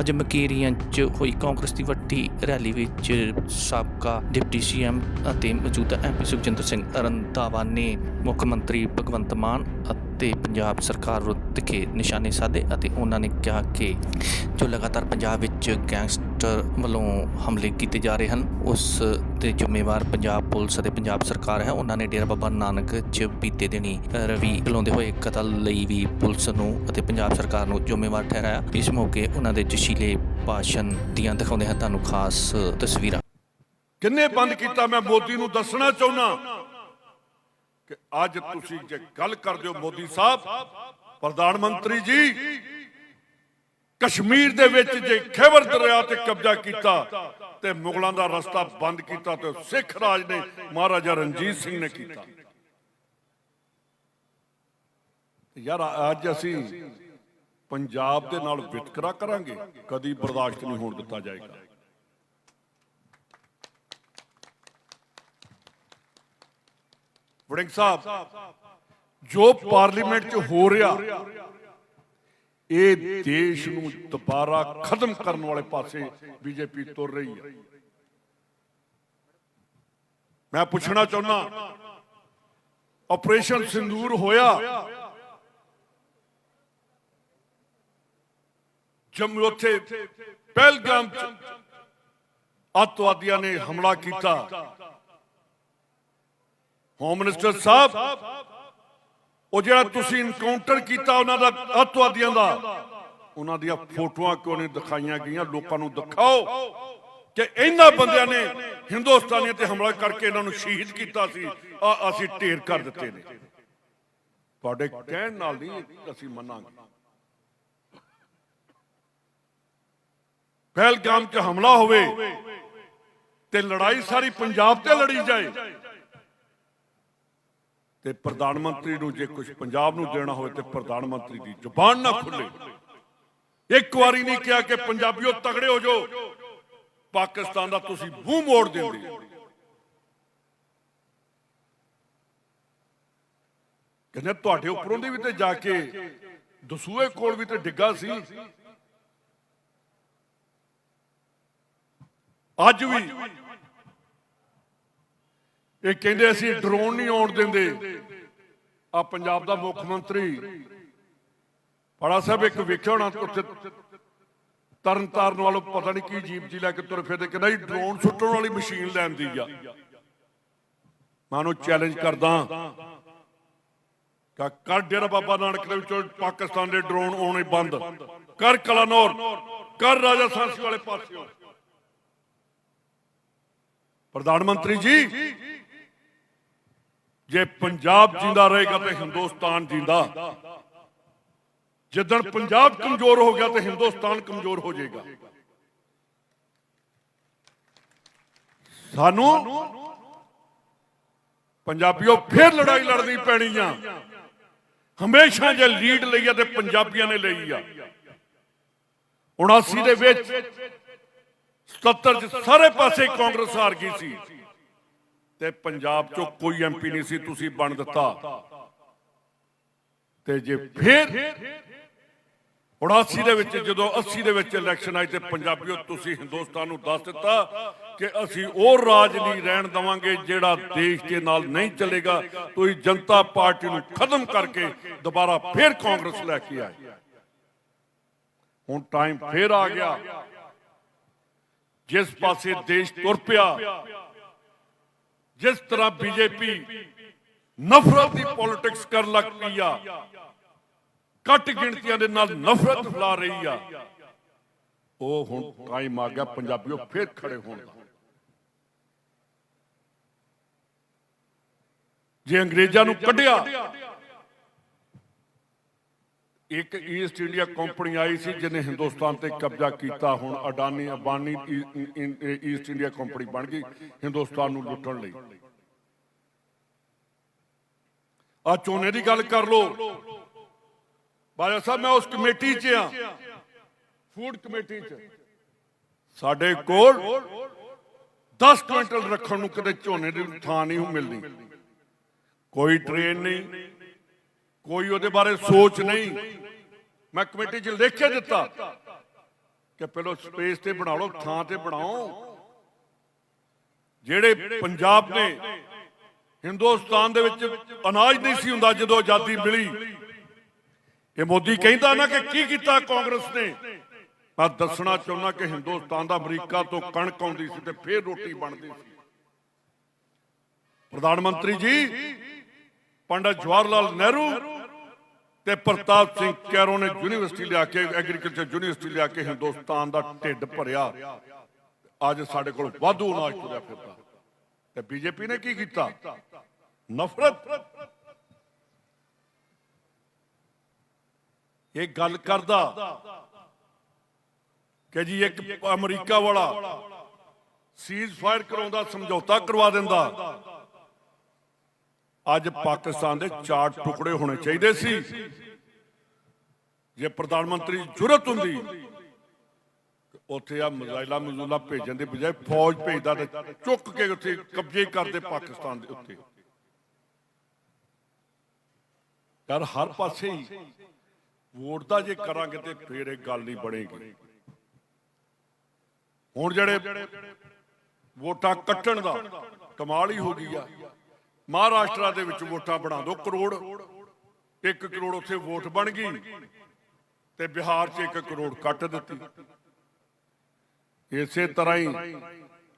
ਅੱਜ ਮਕੇਰੀਆਂ 'ਚ ਹੋਈ ਕਾਂਗਰਸ ਦੀ ਵੱਡੀ ਰੈਲੀ ਵਿੱਚ ਸਾਬਕਾ ਡਿਪਟੀ ਸੀਐਮ ਅਤੇ ਮੌਜੂਦਾ ਐਮਪੀ ਸੁਖਜਿੰਦਰ ਸਿੰਘ ਰੰਧਾਵਾ ਨੇ ਮੁੱਖ ਮੰਤਰੀ ਭਗਵੰਤ ਮਾਨ ਅਤੇ ਪੰਜਾਬ ਸਰਕਾਰ ਵਿਰੁੱਧ ਤਿੱਖੇ ਨਿਸ਼ਾਨੇ ਸਾਧੇ ਅਤੇ ਉਹਨਾਂ ਨੇ ਕਿਹਾ ਕਿ ਜੋ ਲਗਾਤਾਰ ਪੰਜਾਬ ਵਿੱਚ ਗੈਂਗਸਟਰ ਵੱਲੋਂ ਹਮਲੇ ਕੀਤੇ ਜਾ ਰਹੇ ਹਨ, ਉਸ ਦੇ ਜ਼ਿੰਮੇਵਾਰ ਪੰਜਾਬ ਪੁਲਿਸ ਅਤੇ ਪੰਜਾਬ ਸਰਕਾਰ ਹੈ। ਉਹਨਾਂ ਨੇ ਡੇਰਾ ਬਾਬਾ ਨਾਨਕ 'ਚ ਬੀਤੇ ਦਿਨੀ ਰਵੀ ਬੁਲਾਉਂਦੇ ਹੋਏ ਕਤਲ ਲਈ ਵੀ ਪੁਲਿਸ ਨੂੰ ਅਤੇ ਪੰਜਾਬ ਸਰਕਾਰ ਨੂੰ ਜ਼ਿੰਮੇਵਾਰ ਠਹਿਰਾਇਆ। ਇਸ ਮੌਕੇ ਉਹਨਾਂ ਦੇ ਜਸ਼ੀਲੇ ਭਾਸ਼ਣ ਦੀਆਂ ਦਿਖਾਉਂਦੇ ਹਨ। ਤੁਹਾਨੂੰ ਖਾਸ ਤਸਵੀਰਾਂ। ਕਿੰਨੇ ਬੰਦ ਕੀਤਾ ਮੈਂ ਮੋਦੀ ਨੂੰ ਦੱਸਣਾ ਚਾਹੁੰਦਾ। ਕਿ ਅੱਜ ਤੁਸੀਂ ਜੇ ਗੱਲ ਕਰਦੇ ਹੋ ਮੋਦੀ ਸਾਹਿਬ, ਪ੍ਰਧਾਨ ਮੰਤਰੀ ਜੀ, ਕਸ਼ਮੀਰ ਦੇ ਵਿੱਚ ਜੇ ਖੈਬਰ ਦਰਿਆ ਤੇ ਕਬਜ਼ਾ ਕੀਤਾ ਤੇ ਮੁਗਲਾਂ ਦਾ ਰਸਤਾ ਬੰਦ ਕੀਤਾ ਤੇ ਸਿੱਖ ਰਾਜ ਨੇ, ਮਹਾਰਾਜਾ ਰਣਜੀਤ ਸਿੰਘ ਨੇ ਕੀਤਾ। ਯਾਰ, ਅੱਜ ਅਸੀਂ ਪੰਜਾਬ ਦੇ ਨਾਲ ਵਿਤਕਰਾ ਕਰਾਂਗੇ, ਕਦੀ ਬਰਦਾਸ਼ਤ ਨਹੀਂ ਹੋਣ ਦਿੱਤਾ ਜਾਏਗਾ। ਵੜਿੰਗ ਸਾਹਿਬ, ਜੋ ਪਾਰਲੀਮੈਂਟ 'ਚ ਹੋ ਰਿਹਾ, ਇਹ ਦੇਸ਼ ਨੂੰ ਦੁਬਾਰਾ ਖਤਮ ਕਰਨ ਵਾਲੇ ਪਾਸੇ ਬੀਜੇਪੀ ਤੁਰ ਰਹੀ ਹੈ। ਮੈਂ ਪੁੱਛਣਾ ਚਾਹੁੰਦਾ, ਆਪਰੇਸ਼ਨ ਸਿੰਦੂਰ ਹੋਇਆ? ਜੰਮੂ ਉੱਥੇ ਪਹਿਲਗਾਮ 'ਚ ਅੱਤਵਾਦੀਆਂ ਨੇ ਹਮਲਾ ਕੀਤਾ। ਹੋਮ ਮਿਨਿਸਟਰ ਸਾਹਿਬ, ਉਹ ਜਿਹੜਾ ਤੁਸੀਂ ਇਨਕਾਊਂਟਰ ਕੀਤਾ ਉਹਨਾਂ ਦਾ ਅੱਤਵਾਦੀਆਂ ਦਾ, ਉਹਨਾਂ ਦੀਆਂ ਫੋਟੋਆਂ ਕਿਉਂ ਨਹੀਂ ਦਿਖਾਈਆਂ ਗਈਆਂ? ਲੋਕਾਂ ਨੂੰ ਦਿਖਾਓ ਕਿ ਇਹਨਾਂ ਬੰਦਿਆਂ ਨੇ ਹਿੰਦੁਸਤਾਨੀਆਂ ਤੇ ਹਮਲਾ ਕਰਕੇ ਇਹਨਾਂ ਨੂੰ ਸ਼ਹੀਦ ਕੀਤਾ ਸੀ। ਆ ਅਸੀਂ ਢੇਰ ਕਰ ਦਿੱਤੇ ਨੇ। ਤੁਹਾਡੇ ਕਹਿਣ ਨਾਲ ਨਹੀਂ ਅਸੀਂ ਮੰਨਾਂਗੇ। ਪਹਿਲਗਾਮ 'ਚ ਹਮਲਾ ਹੋਵੇ ਤੇ ਲੜਾਈ ਸਾਰੀ ਪੰਜਾਬ ਤੇ ਲੜੀ ਜਾਏ। ਤੇ ਪ੍ਰਧਾਨ ਮੰਤਰੀ ਨੂੰ ਜੇ ਕੁਝ ਪੰਜਾਬ ਨੂੰ ਦੇਣਾ ਹੋਵੇ ਤੇ ਪ੍ਰਧਾਨ ਮੰਤਰੀ ਦੀ ਜ਼ੁਬਾਨ ਨਾ ਖੁੱਲੇ। ਇੱਕ ਵਾਰੀ ਨਹੀਂ ਕਿਹਾ ਕਿ ਪੰਜਾਬੀਓ ਤਗੜੇ ਹੋ ਜਾਓ। ਪਾਕਿਸਤਾਨ ਦਾ ਤੁਸੀਂ ਮੂੰਹ ਮੋੜ ਦਿੰਦੇ। ਕਹਿੰਦੇ ਤੁਹਾਡੇ ਉੱਪਰੋਂ ਦੀ ਵੀ ਤੇ ਜਾ ਕੇ ਦਸੂਏ ਕੋਲ ਵੀ ਤੇ ਡਿੱਗਾ ਸੀ। ਅੱਜ ਵੀ ਇਹ ਕਹਿੰਦੇ ਅਸੀਂ ਡਰੋਨ ਨਹੀਂ ਆਉਣ ਦਿੰਦੇ। ਆ ਪੰਜਾਬ ਦਾ ਮੁੱਖ ਮੰਤਰੀ। ਬੜਾ ਸਾਹਿਬ ਇੱਕ ਵੇਖਿਆ ਹੋਣਾ, ਉੱਥੇ ਤਰਨ ਤਾਰਨ ਵਾਲੋਂ ਪਤਾ ਨਹੀਂ ਕੀ ਜੀਪ ਜੀ ਲੈ ਕੇ ਤੁਰ ਫਿਰਦੇ, ਕਹਿੰਦਾ ਜੀ ਡਰੋਨ ਸੁੱਟਣ ਵਾਲੀ ਮਸ਼ੀਨ ਲੈਣ ਆ। ਮੈਂ ਚੈਲੰਜ ਕਰਦਾ। ਕਿ ਕਰ ਡੇਰਾ ਬਾਬਾ ਨਾਨਕ ਦੇ ਵਿੱਚੋਂ ਪਾਕਿਸਤਾਨ ਦੇ ਡਰੋਨ ਆਉਣੇ ਬੰਦ। ਕਰ ਕਲਾਨੌਰ, ਕਰ ਰਾਜਾ ਸਾਂਸੀ ਵਾਲੇ ਪਾਸਿਓਂ ਪ੍ਰਧਾਨ ਮੰਤਰੀ ਜੀ ਜੇ ਪੰਜਾਬ ਜਿੰਦਾ ਰਹੇਗਾ ਤੇ ਹਿੰਦੁਸਤਾਨ ਜਿੰਦਾ। ਜਿੱਦਣ ਪੰਜਾਬ ਕਮਜ਼ੋਰ ਹੋ ਗਿਆ ਤੇ ਹਿੰਦੁਸਤਾਨ ਕਮਜ਼ੋਰ ਹੋ ਜਾਏਗਾ। ਸਾਨੂੰ ਪੰਜਾਬੀਓ ਫੇਰ ਲੜਾਈ ਲੜਨੀ ਪੈਣੀ ਆ। ਹਮੇਸ਼ਾ ਜੇ ਲੀਡ ਲਈ ਆ ਤੇ ਪੰਜਾਬੀਆਂ ਨੇ ਲਈ ਆ। 79 ਦੇ ਵਿੱਚ 77 ਚ ਸਾਰੇ ਪਾਸੇ ਕਾਂਗਰਸ ਹਾਰ ਗਈ ਸੀ। ਤੇ ਪੰਜਾਬ ਚੋਂ ਕੋਈ ਐਮਪੀ ਨਹੀਂ ਸੀ, ਤੁਸੀਂ ਬਣ ਦਿੱਤਾ। ਤੇ ਜੇ ਫਿਰ 79 ਦੇ ਵਿੱਚ ਜਦੋਂ 80 ਦੇ ਵਿੱਚ ਇਲੈਕਸ਼ਨ ਆਈ ਤੇ ਪੰਜਾਬੀਓ ਤੁਸੀਂ ਹਿੰਦੁਸਤਾਨ ਨੂੰ ਦੱਸ ਦਿੱਤਾ ਕਿ ਅਸੀਂ ਉਹ ਰਾਜ ਨਹੀਂ ਰਹਿਣ ਦਵਾਂਗੇ ਜਿਹੜਾ ਦੇਸ਼ ਦੇ ਨਾਲ ਨਹੀਂ ਚੱਲੇਗਾ। ਤੁਸੀਂ ਜਨਤਾ ਪਾਰਟੀ ਨੂੰ ਖਤਮ ਕਰਕੇ ਦੁਬਾਰਾ ਫਿਰ ਕਾਂਗਰਸ ਲੈ ਕੇ ਆਏ। ਹੁਣ ਟਾਈਮ ਫੇਰ ਆ ਗਿਆ। ਜਿਸ ਪਾਸੇ ਦੇਸ਼ ਤੁਰ ਪਿਆ ਜਿਸ ਤਰ੍ਹਾਂ ਬੀਜੇਪੀ ਨਫ਼ਰਤ ਦੀ ਪੋਲਿਟਿਕਸ ਕਰਨ ਲੱਗ ਪਈ ਆ ਕੱਟ ਗਿਣਤੀਆਂ ਦੇ ਨਾਲ ਨਫ਼ਰਤ ਫੈਲਾ ਰਹੀ ਆ, ਉਹ ਹੁਣ ਟਾਈਮ ਆ ਗਿਆ ਪੰਜਾਬੀਓ ਫੇਰ ਖੜੇ ਹੋਣ ਦਾ। ਜੇ ਅੰਗਰੇਜ਼ਾਂ ਨੂੰ ਕੱਢਿਆ ਇੱਕ ਈਸਟ ਇੰਡੀਆ ਕੰਪਨੀ ਆਈ ਸੀ, ਜਿਹਨੇ ਹਿੰਦੁਸਤਾਨ ਤੇ ਕਬਜ਼ਾ ਕੀਤਾ ਹੁਣ Adani Ambani East India company ਬਣ ਗਈ, ਹਿੰਦੁਸਤਾਨ ਨੂੰ ਲੁੱਟਣ ਲਈ। ਆ ਚੋਨੇ ਦੀ ਗੱਲ ਕਰ ਲੋ ਬਾਜਾ ਸਾਹਿਬ, ਮੈਂ ਉਸ ਕਮੇਟੀ 'ਚ ਆ। ਫੂਡ ਕਮੇਟੀ 'ਚ। ਸਾਡੇ ਕੋਲ 10 ਕੁਇੰਟਲ ਰੱਖਣ ਨੂੰ ਕਦੇ ਝੋਨੇ ਦੀ ਥਾਂ ਨਹੀਂ ਮਿਲਦੀ। ਕੋਈ ਟ੍ਰੇਨ ਨਹੀਂ। ਕੋਈ ਉਹਦੇ ਬਾਰੇ ਸੋਚ ਨਹੀਂ। ਮੈਂ ਕਮੇਟੀ 'ਚ ਲਿਖ ਕੇ ਦਿੱਤਾ ਕਿ ਪਹਿਲੋ ਸਪੇਸ ਤੇ ਬਣਾ ਲਓ, ਥਾਂ ਤੇ ਬਣਾਓ। ਜਿਹੜੇ ਪੰਜਾਬ ਨੇ ਹਿੰਦੁਸਤਾਨ ਦੇ ਵਿੱਚ ਅਨਾਜ ਨਹੀਂ ਸੀ ਹੁੰਦਾ ਜਦੋਂ ਆਜ਼ਾਦੀ ਮਿਲੀ। ਇਹ ਮੋਦੀ ਕਹਿੰਦਾ ਨਾ ਕਿ ਕੀ ਕੀਤਾ ਕਾਂਗਰਸ ਨੇ? ਮੈਂ ਦੱਸਣਾ ਚਾਹੁੰਦਾ ਕਿ ਹਿੰਦੁਸਤਾਨ ਦਾ ਅਮਰੀਕਾ ਤੋਂ ਕਣਕ ਆਉਂਦੀ ਸੀ ਤੇ ਫੇਰ ਰੋਟੀ ਬਣਦੀ ਸੀ। ਪ੍ਰਧਾਨ ਮੰਤਰੀ ਜੀ, ਪੰਡਤ ਜਵਾਹਰ ਲਾਲ ਨਹਿਰੂ ਤੇ ਪ੍ਰਤਾਪ ਸਿੰਘ ਕੈਰੋ ਨੇ ਯੂਨੀਵਰਸਿਟੀ ਲਿਆ ਕੇ ਐਗਰੀਕਲਚਰ ਯੂਨੀਵਰਸਿਟੀ ਲਿਆ ਕੇ ਹਿੰਦੁਸਤਾਨ ਦਾ ਢਿੱਡ ਭਰਿਆ। ਅੱਜ ਸਾਡੇ ਕੋਲ ਵਾਧੂ ਅਨਾਜ ਤੁਰਿਆ ਫਿਰਦਾ। ਤੇ ਬੀਜੇਪੀ ਨੇ ਕੀ ਕੀਤਾ? ਨਫ਼ਰਤ। ਇਹ ਗੱਲ ਕਰਦਾ ਕਿ ਜੀ ਇੱਕ ਅਮਰੀਕਾ ਵਾਲਾ ਸੀਜ਼ ਫਾਇਰ ਕਰਾਉਂਦਾ, ਸਮਝੌਤਾ ਕਰਵਾ ਦਿੰਦਾ। ਅੱਜ ਪਾਕਿਸਤਾਨ ਦੇ ਚਾਰ ਟੁਕੜੇ ਹੋਣੇ ਚਾਹੀਦੇ ਸੀ। ਜੇ ਪ੍ਰਧਾਨ ਮੰਤਰੀ ਜੁਰਤ ਹੁੰਦੀ, ਉੱਥੇ ਆ ਮਜ਼ਾਇਲਾ ਮਜ਼ੂਲਾ ਭੇਜਣ ਦੇ ਬਜਾਏ ਫੌਜ ਭੇਜਦਾ ਤੇ ਚੁੱਕ ਕੇ ਉੱਥੇ ਕਬਜ਼ੇ ਕਰਦੇ ਪਾਕਿਸਤਾਨ ਦੇ ਉੱਤੇ। ਯਾਰ ਹਰ ਪਾਸੇ ਹੀ ਵੋਟ ਦਾ ਜੇ ਕਰਾਂਗੇ ਤੇ ਫੇਰ ਇਹ ਗੱਲ ਨਹੀਂ ਬਣੇਗੀ। ਹੁਣ ਜਿਹੜੇ ਵੋਟਾਂ ਕੱਟਣ ਦਾ ਕਮਾਲ ਹੀ ਹੋ ਗਈ ਆ। ਮਹਾਰਾਸ਼ਟਰ ਦੇ ਵਿੱਚ ਵੋਟਾਂ ਬਣਾ ਦਿਓ, ਕਰੋੜ। 1 ਕਰੋੜ ਉੱਥੇ ਵੋਟ ਬਣ ਗਈ ਤੇ ਬਿਹਾਰ 'ਚ 1 ਕਰੋੜ ਕੱਟ ਦਿੱਤੀ। ਇਸੇ ਤਰ੍ਹਾਂ ਹੀ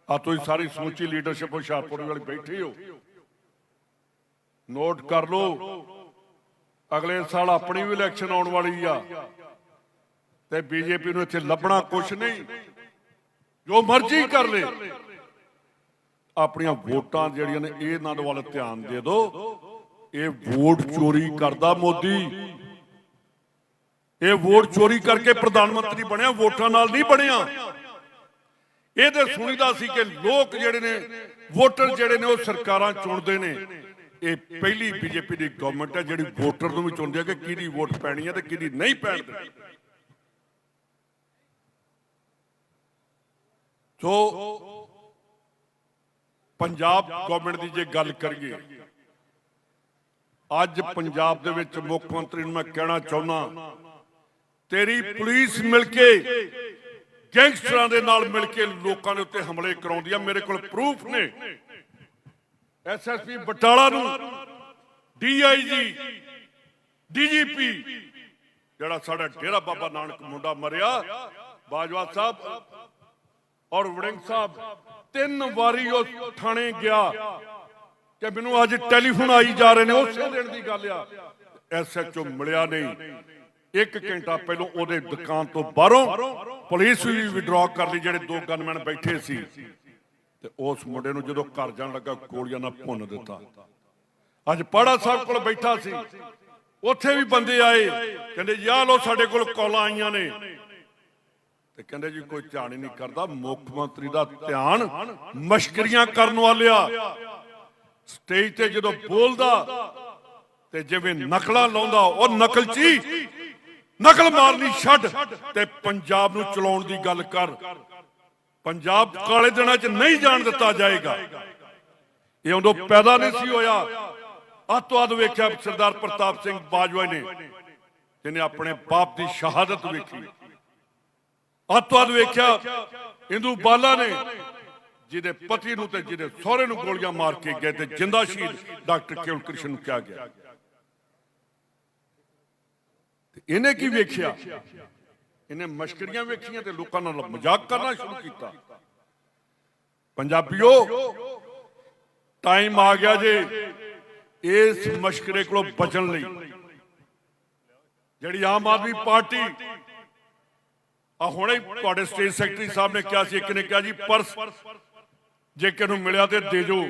ਆ ਤੁਸੀਂ ਸਾਰੀ ਸਮੁੱਚੀ ਲੀਡਰਸ਼ਿਪ ਹੁਸ਼ਿਆਰਪੁਰ ਵਾਲੀ ਬੈਠੀ ਹੋ। ਨੋਟ ਕਰ ਲਓ, ਅਗਲੇ ਸਾਲ ਆਪਣੀ ਵੀ ਇਲੈਕਸ਼ਨ ਆਉਣ ਵਾਲੀ ਆ ਤੇ ਬੀਜੇਪੀ ਨੂੰ ਇੱਥੇ ਲੱਭਣਾ ਕੁਛ ਨਹੀਂ। ਜੋ ਮਰਜ਼ੀ ਕਰ ਲੇ। ਆਪਣੀਆਂ ਵੋਟਾਂ ਜਿਹੜੀਆਂ ਨੇ ਇਹ ਇਹਨਾਂ ਵੱਲ ਧਿਆਨ ਦੇ ਦਿਓ ਇਹ ਵੋਟ ਚੋਰੀ ਕਰਦਾ ਮੋਦੀ। ਇਹ ਵੋਟ ਚੋਰੀ ਕਰਕੇ ਪ੍ਰਧਾਨ ਮੰਤਰੀ ਬਣਿਆ ਵੋਟਾਂ ਨਾਲ ਨਹੀਂ ਬਣਿਆ। ਇਹ ਤੇ ਸੁਣੀਦਾ ਸੀ ਕਿ ਲੋਕ ਜਿਹੜੇ ਨੇ ਵੋਟਰ ਜਿਹੜੇ ਨੇ ਉਹ ਸਰਕਾਰਾਂ ਚੁਣਦੇ ਨੇ। ਇਹ ਪਹਿਲੀ ਬੀਜੇਪੀ ਦੀ ਗਵਰਨਮੈਂਟ ਹੈ ਜਿਹੜੀ ਵੋਟਰ ਨੂੰ ਵੀ ਚੁਣਦੀ ਹੈ ਕਿ ਕਿਹਦੀ ਵੋਟ ਪੈਣੀ ਹੈ ਤੇ ਕਿਹਦੀ ਨਹੀਂ ਪੈਣ ਸੋ ਪੰਜਾਬ ਗਵਰਨਮੈਂਟ ਦੀ ਜੇ ਗੱਲ ਕਰੀਏ, ਅੱਜ ਪੰਜਾਬ ਦੇ ਵਿੱਚ ਮੁੱਖ ਮੰਤਰੀ ਨੂੰ ਮੈਂ ਕਹਿਣਾ ਚਾਹੁੰਦਾ, ਤੇਰੀ ਪੁਲਿਸ ਮਿਲ ਕੇ, ਗੈਂਗਸਟਰਾਂ ਦੇ ਨਾਲ ਮਿਲ ਕੇ ਲੋਕਾਂ ਦੇ ਉੱਤੇ ਹਮਲੇ ਕਰਾਉਂਦੀ ਆ, ਮੇਰੇ ਕੋਲ ਪ੍ਰੂਫ ਨੇ। ਐਸਐਸਪੀ ਬਟਾਲਾ ਨੂੰ ਡੀਆਈਜੀ ਡੀਜੀਪੀ ਜਿਹੜਾ ਸਾਡਾ ਡੇਰਾ ਬਾਬਾ ਨਾਨਕ ਮੁੰਡਾ ਮਰਿਆ, ਬਾਜਵਾ ਸਾਹਿਬ ਔਰ ਵੜਿੰਗ ਸਾਹਿਬ, ਤਿੰਨ ਵਾਰੀ ਉਹ ਥਾਣੇ ਗਿਆ ਕਿ ਮੈਨੂੰ ਅੱਜ ਟੈਲੀਫੋਨ ਆਈ ਜਾ ਰਹੇ ਨੇ, ਉਸੇ ਦਿਨ ਦੀ ਗੱਲ ਆ। ਐਸਐਚਓ ਮਿਲਿਆ ਨਹੀਂ। ਇੱਕ ਘੰਟਾ ਪਹਿਲਾਂ ਉਹਦੇ ਦੁਕਾਨ ਤੋਂ ਬਾਹਰੋਂ ਪੁਲਿਸ ਵੀ ਵਿਡਰਾ ਕਰ ਲਈ, ਜਿਹੜੇ ਦੋ ਗਨਮੈਨ ਬੈਠੇ ਸੀ। ਤੇ ਉਸ ਮੁੰਡੇ ਨੂੰ ਜਦੋਂ ਘਰ ਜਾਣ ਲੱਗਾ, ਗੋਲੀਆਂ ਨਾਲ ਭੁੰਨ ਦਿੱਤਾ। ਅੱਜ ਪਾੜਾ ਸਾਹਿਬ ਕੋਲ ਬੈਠਾ ਸੀ। ਉੱਥੇ ਵੀ ਬੰਦੇ ਆਏ। ਕਹਿੰਦੇ, ਯਾਰ ਲੋ ਸਾਡੇ ਕੋਲ ਕਾਲਾਂ ਆਈਆਂ ਨੇ। ਤੇ ਕਹਿੰਦੇ ਜੀ, ਕੋਈ ਧਿਆਨ ਹੀ ਨਹੀਂ ਕਰਦਾ। ਮੁੱਖ ਮੰਤਰੀ ਦਾ ਧਿਆਨ ਮਸ਼ਕਰੀਆਂ ਕਰਨ ਵਾਲਿਆ। ਸਟੇਜ ਤੇ ਜਦੋਂ ਬੋਲਦਾ ਤੇ ਜਿਵੇਂ ਨਕਲਾਂ ਲਾਉਂਦਾ, ਉਹ ਨਕਲਚੀ ਨਕਲ ਮਾਰਨੀ ਛੱਡ ਤੇ ਪੰਜਾਬ ਨੂੰ ਚਲਾਉਣ ਦੀ ਗੱਲ ਕਰ। ਪੰਜਾਬ ਕਾਲੇ ਦਿਨਾਂ 'ਚ ਨਹੀਂ ਜਾਣ ਦਿੱਤਾ ਜਾਏਗਾ। ਇਹ ਉਦੋਂ ਪੈਦਾ ਨਹੀਂ ਸੀ ਹੋਇਆ। ਅੱਤਵਾਦ ਵੇਖਿਆ ਸਰਦਾਰ ਪ੍ਰਤਾਪ ਸਿੰਘ ਬਾਜਵਾ ਨੇ, ਜਿਹਨੇ ਆਪਣੇ ਬਾਪ ਦੀ ਸ਼ਹਾਦਤ ਵੇਖੀ। ਅੱਤਵਾਦ ਵੇਖਿਆ। ਇੰਦੂ ਬਾਲਾ ਨੇ, ਜਿਹਦੇ ਪਤੀ ਨੂੰ ਤੇ ਜਿਹਦੇ ਸਹੁਰੇ ਨੂੰ ਗੋਲੀਆਂ ਮਾਰ ਕੇ ਗਏ ਤੇ ਜਿੰਦਾ ਸ਼ਹੀਦ ਡਾਕਟਰ ਕੇਵਲ ਕ੍ਰਿਸ਼ਨ ਨੂੰ ਕਿਹਾ ਗਿਆ। ਤੇ ਇਹਨੇ ਕੀ ਵੇਖਿਆ? ਇਹਨੇ ਮਸ਼ਕਰੀਆਂ ਵੇਖੀਆਂ ਤੇ ਲੋਕਾਂ ਨਾਲ ਮਜ਼ਾਕ ਕਰਨਾ ਸ਼ੁਰੂ ਕੀਤਾ। ਪੰਜਾਬੀਓ ਟਾਈਮ ਆ ਗਿਆ ਜੇ ਇਸ ਮਸ਼ਕਰੇ ਕੋਲੋਂ ਬਚਣ ਲਈ। ਜਿਹੜੀ ਆਮ ਆਦਮੀ ਪਾਰਟੀ ਆ ਹੁਣੇ ਤੁਹਾਡੇ ਸਟੇਟ ਸੈਕਟਰੀ ਸਾਹਿਬ ਨੇ ਕਿਹਾ ਸੀ, ਇੱਕ ਨੇ ਕਿਹਾ ਜੀ, ਪਰਸ ਜੇ ਕਿ ਮਿਲਿਆ ਤੇ ਦੇ ਜੋ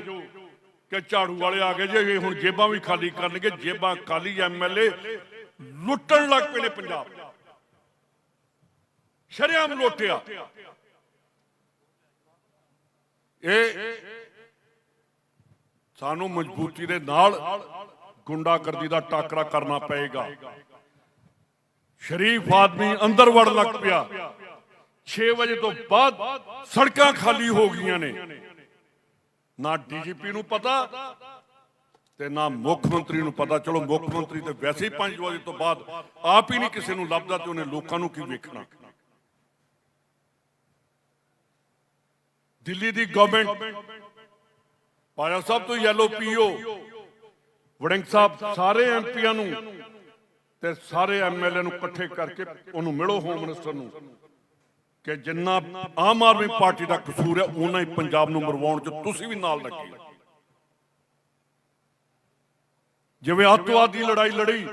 ਕਿ ਝਾੜੂ ਵਾਲੇ ਆ ਗਏ ਜੇ ਹੁਣ ਜੇਬਾਂ ਵੀ ਖਾਲੀ ਕਰਨਗੇ, ਜੇਬਾਂ ਖਾਲੀ ਐਮਐਲਏ ਲੁੱਟਣ ਲੱਗ ਪਏ ਨੇ ਪੰਜਾਬ। ਸ਼ਰਿਆਮ ਲੁੱਟਿਆ। ਇਹ ਸਾਨੂੰ ਮਜ਼ਬੂਤੀ ਦੇ ਨਾਲ ਗੁੰਡਾਗਰਦੀ ਦਾ ਟਾਕਰਾ ਕਰਨਾ ਪਏਗਾ। ਸ਼ਰੀਫ ਆਦਮੀ ਅੰਦਰ ਵੜ ਲੱਗ ਪਿਆ। 6 ਵਜੇ ਤੋਂ ਬਾਅਦ ਸੜਕਾਂ ਖਾਲੀ ਹੋ ਗਈਆਂ ਨੇ। ਨਾ ਡੀਜੀਪੀ ਨੂੰ ਪਤਾ ਤੇ ਨਾ ਮੁੱਖ ਮੰਤਰੀ ਨੂੰ ਪਤਾ। ਚਲੋ, ਮੁੱਖ ਮੰਤਰੀ ਤੇ ਵੈਸੇ ਹੀ 5 ਵਜੇ ਤੋਂ ਬਾਅਦ ਆਪ ਹੀ ਨਹੀਂ ਕਿਸੇ ਨੂੰ ਲੱਭਦਾ ਤੇ ਉਹਨੇ ਲੋਕਾਂ ਨੂੰ ਕੀ ਵੇਖਣਾ। ਦਿੱਲੀ ਦੀ ਗਵਰਨਮੈਂਟ ਪਾਇਆ ਸਾਹਿਬ ਤੋਂ ਯੈਲੋ ਪੀਓ ਵੜਿੰਗ ਸਾਹਿਬ, ਸਾਰੇ ਐਮਪੀਆਂ ਨੂੰ ਤੇ ਸਾਰੇ ਐਮਐਲਏ ਨੂੰ ਇਕੱਠੇ ਕਰਕੇ ਉਹਨੂੰ ਮਿਲੋ ਹੋਮ ਮਿਨਿਸਟਰ ਨੂੰ ਕਿ ਜਿੰਨਾ ਆਮ ਆਦਮੀ ਪਾਰਟੀ ਦਾ ਕਸੂਰ ਹੈ ਉਹਨਾਂ ਹੀ ਪੰਜਾਬ ਨੂੰ ਮਰਵਾਉਣ 'ਚ ਤੁਸੀਂ ਵੀ ਨਾਲ ਲੱਗੇ। ਜਿਵੇਂ ਅੱਤਵਾਦ ਦੀ ਲੜਾਈ ਲੜੀ,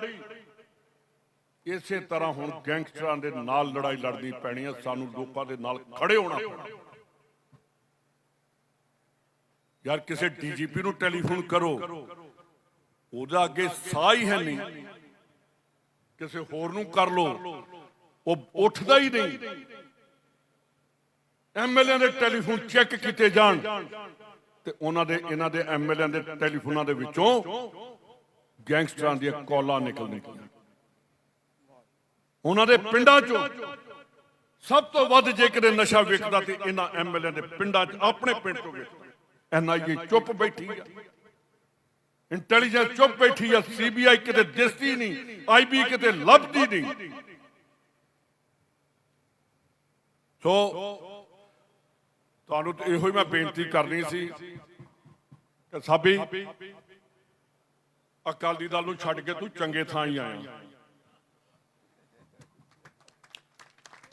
ਇਸੇ ਤਰ੍ਹਾਂ ਹੁਣ ਗੈਂਗਸਟਰਾਂ ਦੇ ਨਾਲ ਲੜਾਈ ਲੜਨੀ ਪੈਣੀ ਹੈ, ਸਾਨੂੰ ਲੋਕਾਂ ਦੇ ਨਾਲ ਖੜੇ ਹੋਣਾ ਪੈਣਾ। ਯਾਰ ਕਿਸੇ ਡੀਜੀਪੀ ਨੂੰ ਟੈਲੀਫੋਨ ਕਰੋ, ਉਹਦਾ ਅੱਗੇ ਸਾਹ ਹੀ ਹੈ ਨਹੀਂ। ਕਿਸੇ ਹੋਰ ਨੂੰ ਕਰ ਲੋ ਉਹ ਉੱਠਦਾ ਹੀ ਨਹੀਂ। ਐਮਐਲਏ ਦੇ ਟੈਲੀਫੋਨ ਚੈੱਕ ਕੀਤੇ ਜਾਣ ਤੇ ਉਹਨਾਂ ਦੇ, ਇਹਨਾਂ ਦੇ ਐਮਐਲਏ ਦੇ ਟੈਲੀਫੋਨਾਂ ਦੇ ਵਿੱਚੋਂ ਗੈਂਗਸਟਰਾਂ ਦੀਆਂ ਕਾਲਾਂ ਨਿਕਲਣਗੀਆਂ ਉਹਨਾਂ ਦੇ ਪਿੰਡਾਂ ਚੋਂ ਸਭ ਤੋਂ ਵੱਧ ਜੇਕਰ ਨਸ਼ਾ ਵਿਕਦਾ ਤੇ ਇਹਨਾਂ ਐਮਐਲਏ ਦੇ ਪਿੰਡਾਂ 'ਚ ਆਪਣੇ ਪਿੰਡ ਤੋਂ ਵਿਕਦਾ ਐਨਆਈਏ ਚੁੱਪ ਬੈਠੀ ਆ। ਇੰਟੈਲੀਜੈਂਸ ਚੁੱਪ ਬੈਠੀ ਆ ਸੀਬੀਆਈ ਕਿਤੇ ਦਿਸਦੀ ਨਹੀਂ ਆਈਬੀ ਕਿਤੇ ਲੱਭਦੀ ਨਹੀਂ। ਸੋ, ਤੁਹਾਨੂੰ ਇਹੋ ਹੀ ਮੈਂ ਬੇਨਤੀ ਕਰਨੀ ਸੀ ਕਿ ਸਾਬੀ, ਅਕਾਲੀ ਦਲ ਨੂੰ ਛੱਡ ਕੇ ਤੂੰ ਚੰਗੇ ਥਾਂ ਹੀ ਆਇਆ।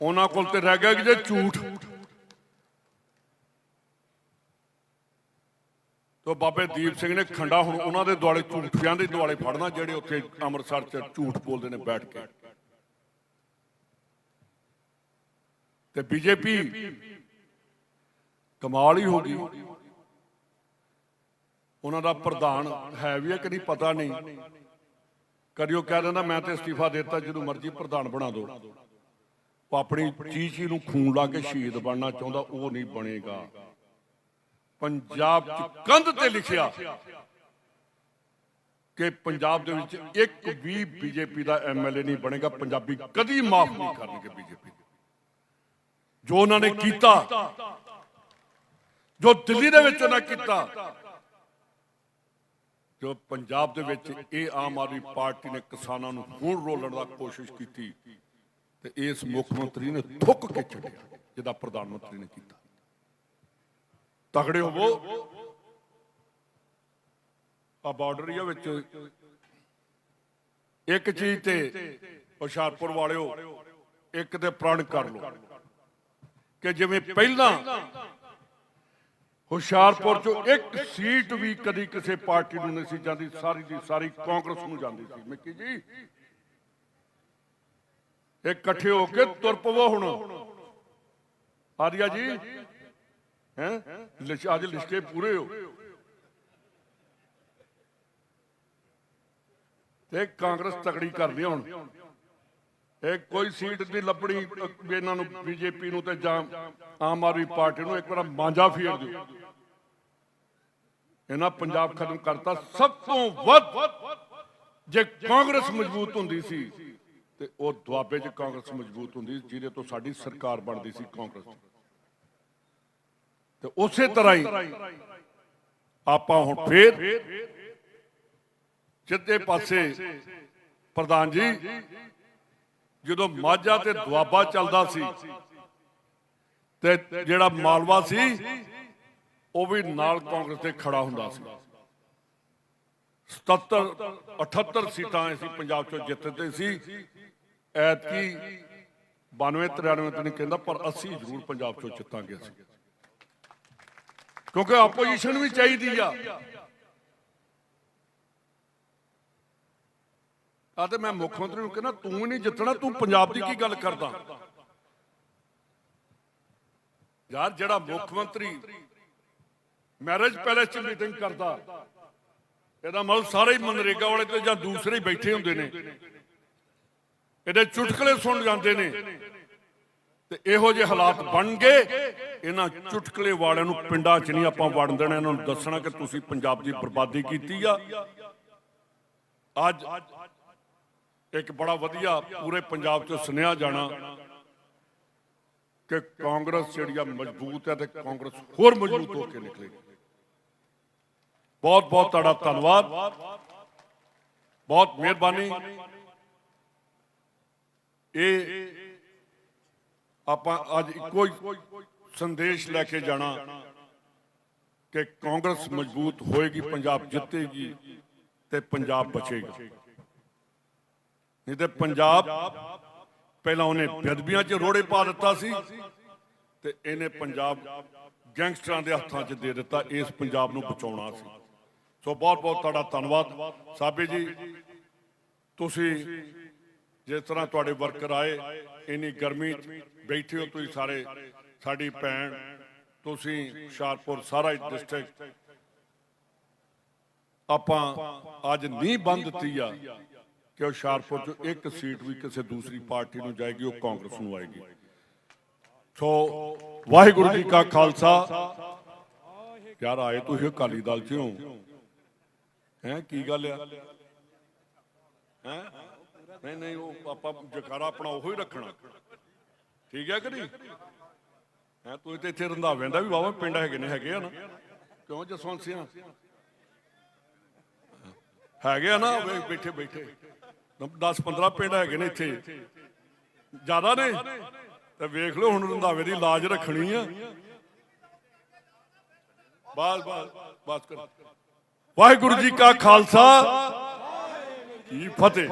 ਉਹਨਾਂ ਕੋਲ ਤੇ ਰਹਿ ਗਿਆ ਕਿ ਜੇ ਝੂਠ। ਤੋ ਬਾਬੇ ਦੀਪ ਸਿੰਘ ਨੇ ਖੰਡਾ ਹੁਣ ਉਹਨਾਂ ਦੇ ਦੁਆਲੇ ਝੂਠਿਆਂ ਦੇ ਦੁਆਲੇ ਫੜਨਾ, ਜਿਹੜੇ ਉੱਥੇ ਅੰਮ੍ਰਿਤਸਰ ਚ ਝੂਠ ਬੋਲਦੇ ਨੇ ਬੈਠ ਕੇ। ਤੇ ਬੀਜੇਪੀ ਕਮਾਲ ਹੀ ਹੋ ਗਈ। ਉਹਨਾਂ ਦਾ ਪ੍ਰਧਾਨ ਹੈ ਵੀ ਹੈ ਕਿ ਨਹੀਂ ਪਤਾ ਨਹੀਂ। ਕਦੀ ਉਹ ਕਹਿ ਦਿੰਦਾ, ਮੈਂ ਤੇ ਅਸਤੀਫਾ ਦਿੱਤਾ ਜਦੋਂ ਮਰਜ਼ੀ ਪ੍ਰਧਾਨ ਬਣਾ ਦਿਓ। ਉਹ ਆਪਣੀ ਚੀਚੀ ਨੂੰ ਖੂਨ ਲਾ ਕੇ ਸ਼ਹੀਦ ਬਣਨਾ ਚਾਹੁੰਦਾ, ਉਹ ਨਹੀਂ ਬਣੇਗਾ। ਪੰਜਾਬ ਚ ਕੰਧ ਤੇ ਲਿਖਿਆ ਕਿ ਪੰਜਾਬ ਦੇ ਵਿੱਚ ਇੱਕ ਵੀ ਬੀਜੇਪੀ ਦਾ ਐਮਐਲਏ ਨਹੀਂ ਬਣੇਗਾ, ਪੰਜਾਬੀ ਕਦੀ ਮਾਫ ਨਹੀਂ ਕਰਨਗੇ ਬੀਜੇਪੀ ਜੋ ਉਹਨਾਂ ਨੇ ਕੀਤਾ, ਜੋ ਦਿੱਲੀ ਦੇ ਵਿੱਚ ਉਹਨਾਂ ਕੀਤਾ, ਜੋ ਪੰਜਾਬ ਦੇ ਵਿੱਚ ਇਹ ਆਮ ਆਦਮੀ ਪਾਰਟੀ ਨੇ ਕਿਸਾਨਾਂ ਨੂੰ ਹੁਣ ਰੋਲਣ ਦਾ ਕੋਸ਼ਿਸ਼ ਕੀਤੀ ਤੇ ਇਸ ਮੁੱਖ ਮੰਤਰੀ ਨੇ ਥੁੱਕ ਕੇ ਛੱਡਿਆ, ਜਿਹਦਾ ਪ੍ਰਧਾਨ ਮੰਤਰੀ ਨੇ ਕੀਤਾ। ਤਗੜੇ ਹੋਵੋ। ਆ ਬਾਰਡਰ ਏਰੀਆ ਵਿੱਚ। ਇੱਕ ਚੀਜ਼ ਤੇ ਹੁਸ਼ਿਆਰਪੁਰ ਵਾਲਿਓ, ਇੱਕ ਤੇ ਪ੍ਰਣ ਕਰ ਲਓ। ਕਿ ਜਿਵੇਂ ਪਹਿਲਾਂ ਹੁਸ਼ਿਆਰਪੁਰ ਚੋਂ ਇੱਕ ਸੀਟ ਵੀ ਕਦੀ ਕਿਸੇ ਪਾਰਟੀ ਨੂੰ ਨਹੀਂ ਸੀ ਜਾਂਦੀ, ਸਾਰੀ ਦੀ ਸਾਰੀ ਕਾਂਗਰਸ ਨੂੰ ਜਾਂਦੀ ਸੀ। ਮਿੱਕੀ ਜੀ, ਇਹ ਇਕੱਠੇ ਹੋ ਕੇ ਤੁਰ ਪਵੋ ਹੁਣ। ਆਰਿਆ ਜੀ ਹੈ? ਅੱਜ ਲਿਸ਼ਕੇ ਪੂਰੇ ਹੋ। ਤੇ ਕਾਂਗਰਸ ਤਕੜੀ ਕਰਦੀ ਹੁਣ। ਇਹ ਕੋਈ ਸੀਟ ਨਹੀਂ ਲੱਭਣੀ ਇਹਨਾਂ ਨੂੰ ਬੀਜੇਪੀ ਨੂੰ ਤੇ ਜਾਂ ਆਮ ਆਦਮੀ ਪਾਰਟੀ ਨੂੰ ਇੱਕ ਵਾਰ ਮਾਂਜਾ ਫੇਰ ਦਿਓ। ਇਹਨਾਂ ਪੰਜਾਬ ਖਤਮ ਕਰਤਾ ਸਭ ਤੋਂ ਵੱਧ। ਜੇ ਕਾਂਗਰਸ ਮਜ਼ਬੂਤ ਹੁੰਦੀ ਸੀ ਤੇ ਉਹ ਦੁਆਬੇ 'ਚ ਕਾਂਗਰਸ ਮਜ਼ਬੂਤ ਹੁੰਦੀ ਸੀ, ਜਿਹਦੇ ਤੋਂ ਸਾਡੀ ਸਰਕਾਰ ਬਣਦੀ ਸੀ ਕਾਂਗਰਸ। ਤੇ ਉਸੇ ਤਰ੍ਹਾਂ ਹੀ ਆਪਾਂ ਹੁਣ ਫੇਰ ਸਿੱਧੇ ਪਾਸੇ ਪ੍ਰਧਾਨ ਜੀ, ਜਦੋਂ ਮਾਝਾ ਤੇ ਦੁਆਬਾ ਚੱਲਦਾ ਸੀ ਤੇ ਜਿਹੜਾ ਮਾਲਵਾ ਸੀ, ਉਹ ਵੀ ਨਾਲ ਕਾਂਗਰਸ ਤੇ ਖੜਾ ਹੁੰਦਾ ਸੀ। 77 78 ਸੀਟਾਂ ਅਸੀਂ ਪੰਜਾਬ ਚੋਂ ਜਿੱਤਦੇ ਸੀ। ਐਤਕੀ 92 93 ਤੇ ਨਹੀਂ ਕਹਿੰਦਾ, ਪਰ ਅਸੀਂ ਜ਼ਰੂਰ ਪੰਜਾਬ ਚੋਂ ਜਿੱਤਾਂਗੇ ਅਸੀਂ। ਕਿਉਂਕਿ ਆਪੋਜੀਸ਼ਨ ਵੀ ਚਾਹੀਦੀ ਆ। ਆ ਤੇ ਮੈਂ ਮੁੱਖ ਮੰਤਰੀ ਨੂੰ ਕਹਿੰਦਾ, ਤੂੰ ਨਹੀਂ ਜਿੱਤਣਾ, ਤੂੰ ਪੰਜਾਬ ਦੀ ਕੀ ਗੱਲ ਕਰਦਾ? ਯਾਰ, ਜਿਹੜਾ ਮੁੱਖ ਮੰਤਰੀ ਮੈਰਿਜ ਪੈਲੇਸ 'ਚ ਮੀਟਿੰਗ ਕਰਦਾ, ਇਹਦਾ ਮਤਲਬ ਸਾਰੇ ਹੀ ਮਨਰੇਗਾ ਵਾਲੇ ਤੇ ਜਾਂ ਦੂਸਰੇ ਹੀ ਬੈਠੇ ਹੁੰਦੇ ਨੇ। ਇਹਦੇ ਚੁਟਕਲੇ ਸੁਣ ਜਾਂਦੇ ਨੇ। ਤੇ ਇਹੋ ਜਿਹੇ ਹਾਲਾਤ ਬਣ ਗਏ। ਇਹਨਾਂ ਚੁਟਕਲੇ ਵਾਲਿਆਂ ਨੂੰ ਪਿੰਡਾਂ 'ਚ ਨਹੀਂ ਆਪਾਂ ਵੜਨ ਦੇਣਾ। ਇਹਨਾਂ ਨੂੰ ਦੱਸਣਾ ਕਿ ਤੁਸੀਂ ਪੰਜਾਬ ਦੀ ਬਰਬਾਦੀ ਕੀਤੀ ਆ। ਅੱਜ ਇੱਕ ਬੜਾ ਵਧੀਆ ਪੂਰੇ ਪੰਜਾਬ 'ਚ ਸੁਨੇਹਾ ਜਾਣਾ ਕਿ ਕਾਂਗਰਸ ਜਿਹੜੀ ਆ ਮਜ਼ਬੂਤ ਹੈ ਤੇ ਕਾਂਗਰਸ ਹੋਰ ਮਜ਼ਬੂਤ ਹੋ ਕੇ ਨਿਕਲੇਗੀ ਬਹੁਤ ਬਹੁਤ ਤੁਹਾਡਾ ਧੰਨਵਾਦ। ਬਹੁਤ ਮਿਹਰਬਾਨੀ। ਇਹ ਆਪਾਂ ਅੱਜ ਇੱਕੋ ਹੀ ਸੰਦੇਸ਼ ਲੈ ਕੇ ਜਾਣਾ ਕਿ ਕਾਂਗਰਸ ਮਜ਼ਬੂਤ ਹੋਏਗੀ, ਪੰਜਾਬ ਜਿੱਤੇਗੀ ਤੇ ਪੰਜਾਬ ਬਚੇਗਾ। ਨਹੀਂ ਤੇ ਪੰਜਾਬ ਪਹਿਲਾਂ ਉਹਨੇ ਬੇਅਦਬੀਆਂ 'ਚ ਰੋੜੇ ਪਾ ਦਿੱਤਾ ਸੀ ਤੇ ਇਹਨੇ ਪੰਜਾਬ ਗੈਂਗਸਟਰਾਂ ਦੇ ਹੱਥਾਂ 'ਚ ਦੇ ਦਿੱਤਾ, ਇਸ ਪੰਜਾਬ ਨੂੰ ਬਚਾਉਣਾ ਸੀ। ਸੋ ਬਹੁਤ ਬਹੁਤ ਤੁਹਾਡਾ ਧੰਨਵਾਦ। ਸਾਬੇ ਜੀ, ਤੁਸੀਂ ਜਿਸ ਤਰ੍ਹਾਂ ਤੁਹਾਡੇ ਵਰਕਰ ਆਏ, ਇੰਨੀ ਗਰਮੀ ਬੈਠੇ ਹੋ ਤੁਸੀਂ ਸਾਰੇ। ਸਾਡੀ ਭੈਣ, ਤੁਸੀਂ ਹੁਸ਼ਿਆਰਪੁਰ ਸਾਰਾ ਡਿਸਟ੍ਰਿਕਟ ਆਪਾਂ ਅੱਜ ਨਹੀਂ ਬੰਦ ਦਿੱਤੀ ਆ ਕਿ ਹੁਸ਼ਿਆਰਪੁਰ ਚ ਇੱਕ ਸੀਟ ਵੀ ਕਿਸੇ ਦੂਸਰੀ ਪਾਰਟੀ ਨੂੰ ਜਾਏਗੀ, ਉਹ ਕਾਂਗਰਸ ਨੂੰ ਆਏਗੀ। ਸੋ, ਵਾਹਿਗੁਰੂ ਜੀ ਕਾ ਖਾਲਸਾ। ਯਾਰ, ਆਏ ਤੁਸੀਂ ਅਕਾਲੀ ਦਲ ਚ ਹੈ। ਕੀ ਗੱਲ ਆ? ਹੈ? ਨਹੀਂ ਨਹੀਂ, ਉਹ ਆਪਾਂ ਜਕਾਰਾ ਆਪਣਾ ਉਹੀ ਰੱਖਣਾ। ਠੀਕ ਹੈ ਕਿ ਨਹੀਂ? ਹੈ, ਤੂੰ ਤੇ ਇੱਥੇ ਰੰਧਾਵਿਆਂ ਦਾ ਵੀ ਵਾਵਾ ਪਿੰਡ ਹੈਗੇ ਨੇ, ਹੈਗੇ ਆ ਨਾ। ਕਿਉਂ ਜਸਵੰਤ ਸਿੰਘ? ਹੈਗੇ ਆ ਨਾ ਬੈਠੇ ਬੈਠੇ। 10 15 ਪਿੰਡ ਹੈਗੇ ਨੇ ਇੱਥੇ। ਜ਼ਿਆਦਾ ਨੇ? ਤੇ ਵੇਖ ਲਓ ਹੁਣ ਰੰਧਾਵੇ ਦੀ ਲਾਜ ਰੱਖਣੀ ਆ। ਬਸ ਬਸ ਬਸ ਕਰ। ਵਾਹਿਗੁਰੂ ਜੀ ਕਾ ਖਾਲਸਾ। ਕੀ ਫਤਿਹ।